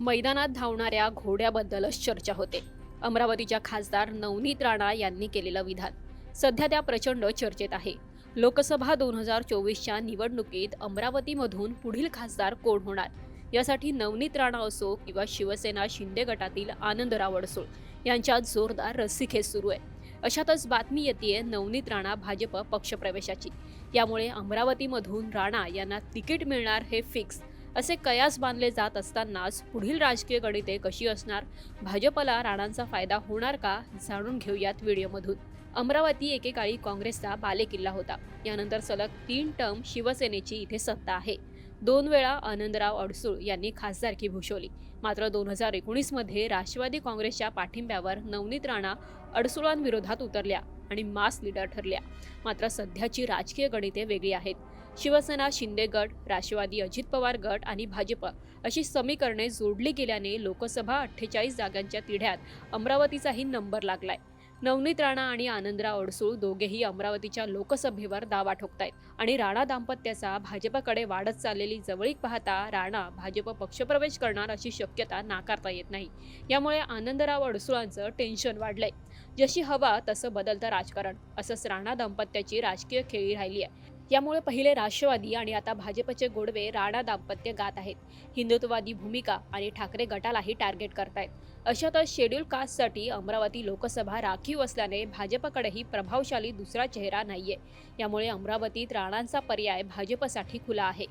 मैदानात धावणाऱ्या घोड्याबद्दलच चर्चा होते. अमरावतीच्या खासदार नवनीत राणा यांनी केलेलं विधान सध्या त्या प्रचंड चर्चेत आहे. लोकसभा दोन हजार चोवीसच्या निवडणुकीत अमरावतीमधून पुढील खासदार कोण होणार? यासाठी नवनीत राणा असो किंवा शिवसेना शिंदे गटातील आनंदराव अडसूळ यांच्यात जोरदार रस्सीखेच सुरू आहे. अशातच बातमी येते नवनीत राणा भाजप पक्षप्रवेशाची. यामुळे अमरावतीमधून राणा यांना तिकीट मिळणार हे फिक्स. असे कयास बांधले जात असतानाच पुढील राजकीय गणिते कशी असणार? भाजपला राणांचा फायदा होणार का? जाणून घेऊयात व्हिडिओमधून. अमरावती एकेकाळी काँग्रेसचा बालेकिल्ला होता. यानंतर सलग तीन टर्म शिवसेनेची इथे सत्ता आहे. दोन वेळा आनंदराव अडसूळ यांनी खासदारकी भूषवली. मात्र दोन हजार एकोणीसमध्ये राष्ट्रवादी काँग्रेसच्या पाठिंब्यावर नवनीत राणा अडसुळांविरोधात उतरल्या आणि मास लीडर ठरल्या. मात्र सध्याची राजकीय गणिते वेगळी आहेत. शिवसेना शिंदे गट राष्ट्रवादी अजित पवार गट आणि भाजप अशी समीकरणे जोडली गेल्याने लोकसभा अठ्ठेचाळीस जागांच्या तिढ्यात अमरावतीचाही नंबर लागलाय. नवनीत राणा आणि आनंदराव अडसूळ दोघेही अमरावतीच्या लोकसभेवर दावा ठोकतायत आणि राणा दाम्पत्याचा भाजपकडे वाढत चाललेली जवळीक पाहता राणा भाजप पक्षप्रवेश करणार अशी शक्यता नाकारता येत नाही. यामुळे आनंदराव अडसुळांचं टेन्शन वाढलंय. जशी हवा तसं बदलतं राजकारण असंच राणा दाम्पत्याची राजकीय खेळी राहिली आहे यामुळे पहिले राष्ट्रवादी आणि आता भाजपचे गोडवे राणा दाम्पत्य गात आहेत. हिंदुत्ववादी भूमिका आणि ठाकरे गटालाही टार्गेट करतायत. अशातच शेड्यूल कास्टसाठी अमरावती लोकसभा राखीव असल्याने भाजपकडेही प्रभावशाली दुसरा चेहरा नाहीये. यामुळे अमरावतीत राणांचा पर्याय भाजपसाठी खुला आहे.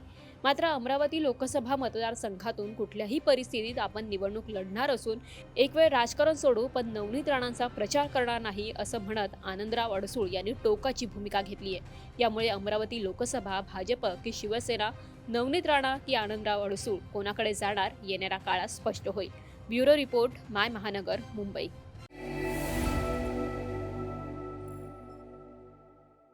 मात्र अमरावती लोकसभा मतदारसंघातून कुठल्याही परिस्थितीत आपण निवडणूक लढणार असून एक वेळ राजकारण सोडू पण नवनीत राणांचा प्रचार करणार नाही असं म्हणत आनंदराव अडसूळ यांनी टोकाची भूमिका घेतली आहे. यामुळे अमरावती लोकसभा भाजप की शिवसेना नवनीत राणा की आनंदराव अडसूळ कोणाकडे जाणार येणाऱ्या काळात स्पष्ट होईल. ब्युरो रिपोर्ट माय महानगर मुंबई.